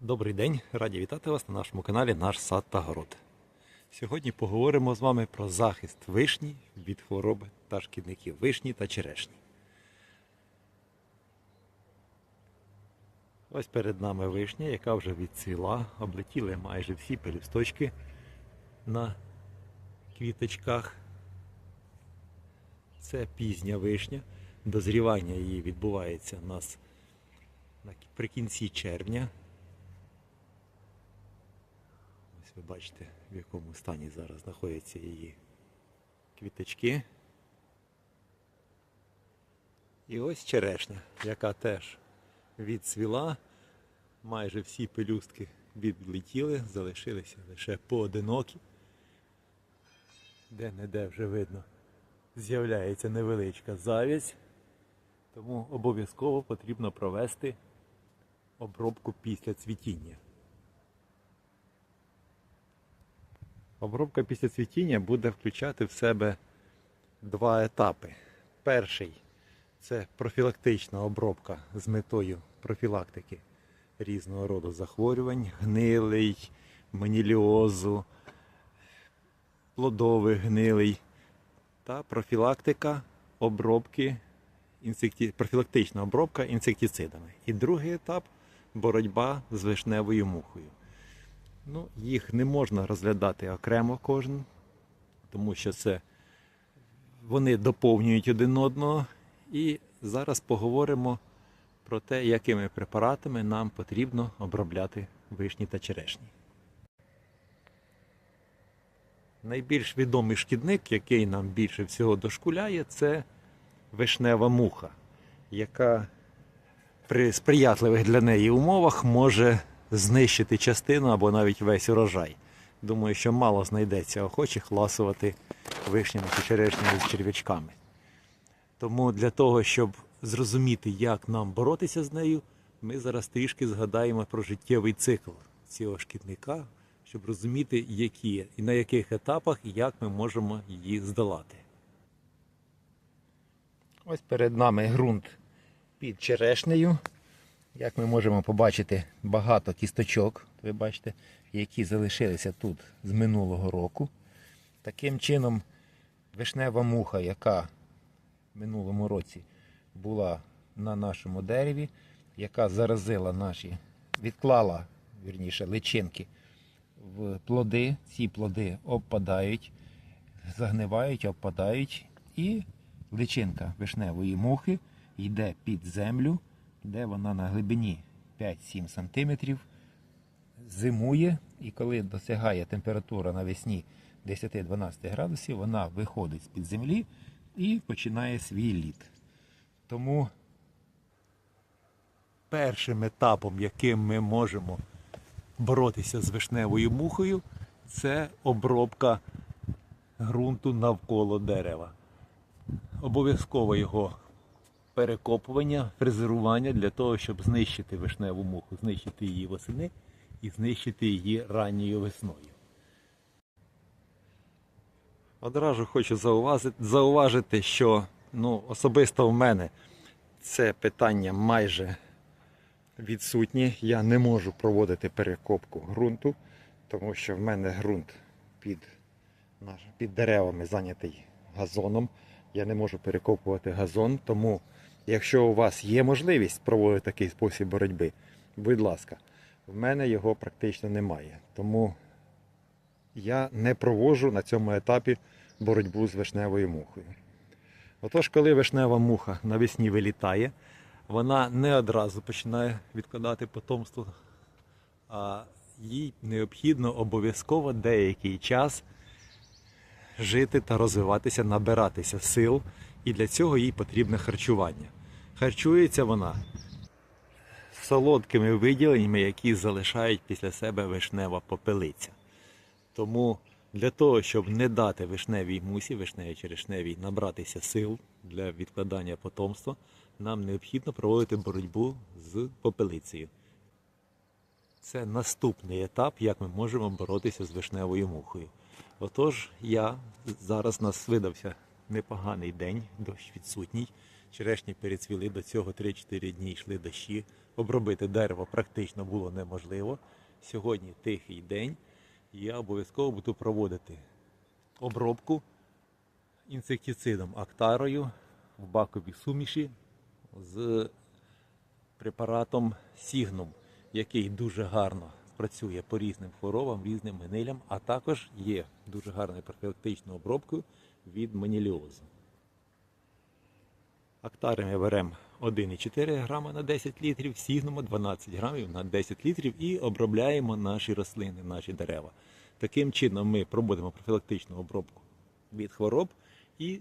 Добрий день, раді вітати вас на нашому каналі Наш сад та город. Сьогодні поговоримо з вами про захист вишні від хвороби та шкідників вишні та черешні. Ось перед нами вишня, яка вже відцвіла, облетіли майже всі пелюсточки на квіточках. Це пізня вишня. Дозрівання її відбувається у нас наприкінці червня. Ось ви бачите, в якому стані зараз знаходяться її квіточки. І ось черешня, яка теж відцвіла. Майже всі пелюстки відлетіли, залишилися лише поодинокі. Де-не-де вже видно, з'являється невеличка завість. Тому обов'язково потрібно провести обробку після цвітіння. Обробка після цвітіння буде включати в себе два етапи. Перший це профілактична обробка з метою профілактики різного роду захворювань, гнилий, маніліозу, плодовий гнилий та профілактика обробки профілактична обробка інсектицидами. І другий етап боротьба з вишневою мухою. Ну, їх не можна розглядати окремо кожен, тому що це вони доповнюють один одного. І зараз поговоримо про те, якими препаратами нам потрібно обробляти вишні та черешні. Найбільш відомий шкідник, який нам більше всього дошкуляє, це вишнева муха, яка при сприятливих для неї умовах може знищити частину або навіть весь урожай. Думаю, що мало знайдеться охочих ласувати вишнями чи черешнями з черв'ячками. Тому для того, щоб зрозуміти, як нам боротися з нею, ми зараз трішки згадаємо про життєвий цикл цього шкідника, щоб розуміти, які і на яких етапах і як ми можемо її здолати. Ось перед нами ґрунт під черешнею. Як ми можемо побачити, багато кісточок, ви бачите, які залишилися тут з минулого року. Таким чином, вишнева муха, яка в минулому році була на нашому дереві, яка заразила наші, відклала вірніше, личинки в плоди. Ці плоди обпадають, загнивають, обпадають, і личинка вишневої мухи йде під землю, де вона на глибині 5-7 см зимує, і коли досягає температура навесні 10-12 градусів, вона виходить з-під землі і починає свій лід. Тому першим етапом, яким ми можемо боротися з вишневою мухою, це обробка ґрунту навколо дерева. Обов'язково його перекопування, фрезерування для того, щоб знищити вишневу муху, знищити її восени і знищити її ранньою весною. Одразу хочу зауважити, зауважити, що ну, особисто в мене це питання майже відсутнє. Я не можу проводити перекопку ґрунту, тому що в мене ґрунт під, під деревами зайнятий газоном. Я не можу перекопувати газон, тому якщо у вас є можливість проводити такий спосіб боротьби, будь ласка, в мене його практично немає. Тому я не проводжу на цьому етапі боротьбу з вишневою мухою. Отож, коли вишнева муха навесні вилітає, вона не одразу починає відкладати потомство, а їй необхідно обов'язково деякий час жити та розвиватися, набиратися сил, і для цього їй потрібне харчування. Харчується вона солодкими виділеннями, які залишають після себе вишнева попелиця. Тому для того, щоб не дати вишневій мусі, вишневій черешневій набратися сил для відкладання потомства, нам необхідно проводити боротьбу з попелицею. Це наступний етап, як ми можемо боротися з вишневою мухою. Отож, я зараз нас видався непоганий день, дощ відсутній. Черешні перецвіли до цього 3-4 дні йшли дощі, обробити дерево практично було неможливо. Сьогодні тихий день, я обов'язково буду проводити обробку інсектицидом актарою в баковій суміші з препаратом Сігнум, який дуже гарно працює по різним хворобам, різним гнилям, а також є дуже гарною профілактичною обробкою від маніліозу. Актари ми беремо 1,4 грама на 10 літрів, сігнумо 12 грамів на 10 літрів і обробляємо наші рослини, наші дерева. Таким чином ми проводимо профілактичну обробку від хвороб і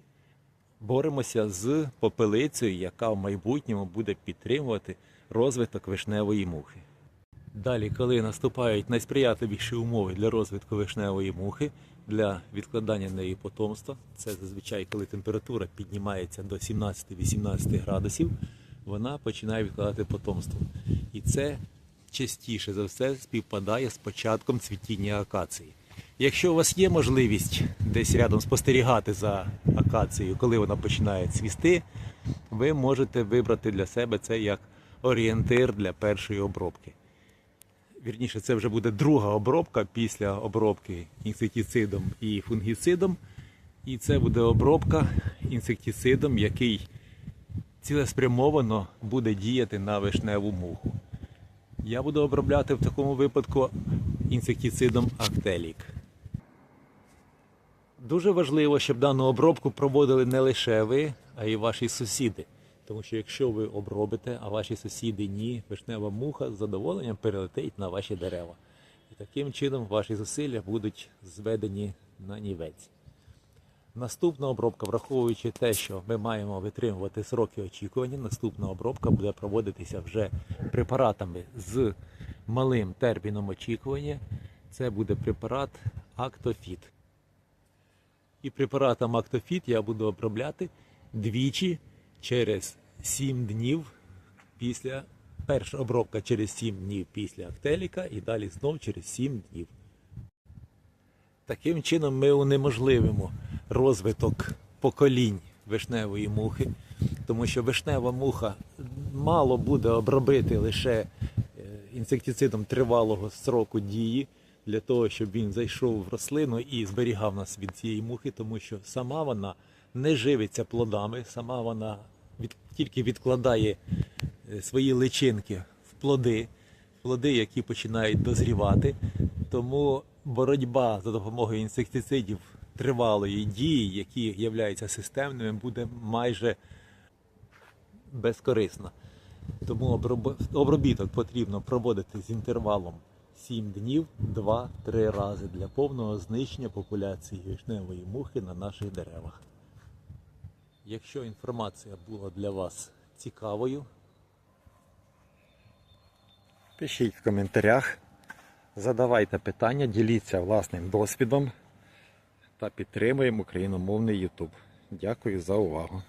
боремося з попелицею, яка в майбутньому буде підтримувати розвиток вишневої мухи. Далі, коли наступають найсприятливіші умови для розвитку вишневої мухи, для відкладання неї потомства, це зазвичай, коли температура піднімається до 17-18 градусів, вона починає відкладати потомство. І це частіше за все співпадає з початком цвітіння акації. Якщо у вас є можливість десь рядом спостерігати за акацією, коли вона починає цвісти, ви можете вибрати для себе це як орієнтир для першої обробки. Вірніше, це вже буде друга обробка після обробки інсектицидом і фунгіцидом. І це буде обробка інсектицидом, який цілеспрямовано буде діяти на вишневу муху. Я буду обробляти в такому випадку інсектицидом Актелік. Дуже важливо, щоб дану обробку проводили не лише ви, а й ваші сусіди. Тому що якщо ви обробите, а ваші сусіди ні, вишнева муха з задоволенням перелетить на ваші дерева. І таким чином ваші зусилля будуть зведені на нівець. Наступна обробка, враховуючи те, що ми маємо витримувати сроки очікування, наступна обробка буде проводитися вже препаратами з малим терміном очікування. Це буде препарат Актофіт. І препаратом Актофіт я буду обробляти двічі через 7 днів після перша обробка через 7 днів після актеліка і далі знов через 7 днів. Таким чином ми унеможливимо розвиток поколінь вишневої мухи, тому що вишнева муха мало буде обробити лише е, інсектицидом тривалого сроку дії для того, щоб він зайшов в рослину і зберігав нас від цієї мухи, тому що сама вона не живиться плодами, сама вона від, тільки відкладає е, свої личинки в плоди, плоди, які починають дозрівати. Тому боротьба за допомогою інсектицидів тривалої дії, які являються системними, буде майже безкорисна. Тому обробіток потрібно проводити з інтервалом 7 днів 2-3 рази для повного знищення популяції вишневої мухи на наших деревах. Якщо інформація була для вас цікавою, пишіть в коментарях, задавайте питання, діліться власним досвідом та підтримуємо україномовний YouTube. Дякую за увагу.